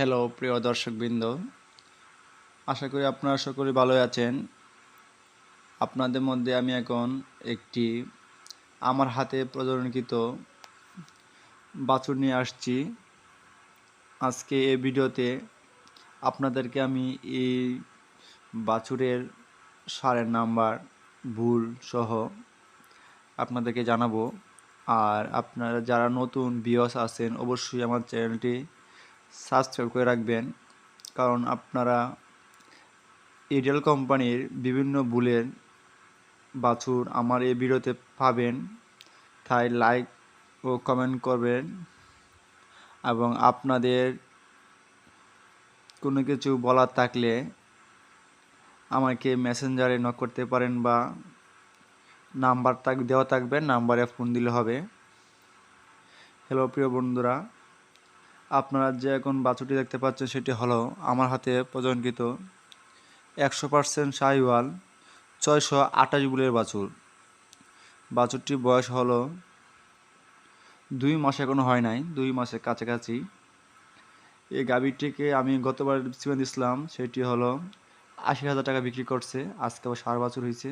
Hello প্রিয় দর্শকবৃন্দ। আশা করি আপনারা সকলে ভালো আছেন। আপনাদের মধ্যে আমি এখন একটি আমার হাতে প্রজননকৃত বাছুর নিয়ে আসছি। আজকে এই ভিডিওতে আপনাদেরকে আমি এই বাছুরের সারের নাম্বার, ভুল সহ আপনাদেরকে জানাব। আর আপনারা যারা নতুন বিয়স আছেন, অবশ্যই আমার চ্যানেলটি সাবস্ক্রাইব করে রাখবেন। কারণ আপনারা এরিয়াল কোম্পানির বিভিন্ন বুলের বাছুর আমার এই ভিডিওতে পাবেন। তাই লাইক ও কমেন্ট করবেন এবং আপনাদের কোনো কিছু বলার থাকলে আমাকে মেসেঞ্জারে নক করতে পারেন বা নাম্বার তাক দেওয়া থাকবে নাম্বারে ফোন দিলে হবে। হ্যালো প্রিয় বন্ধুরা আপনারা যে এখন বাছুরটি দেখতে পাচ্ছেন, সেটি হলো আমার হাতে প্রজনকৃত একশো পার্সেন্ট শাহিওয়াল ছয়শো আঠাশ বুলের বাছুর। বাছুরটির বয়স হলো দুই মাস এখনও হয় নাই, দুই মাসের কাছাকাছি। এই গাভীটিকে আমি গতবার সিমেন্ট দিছিলাম সেটি হলো আশি হাজার টাকা বিক্রি করছে, আজকে আবার সার বাছুর হয়েছে।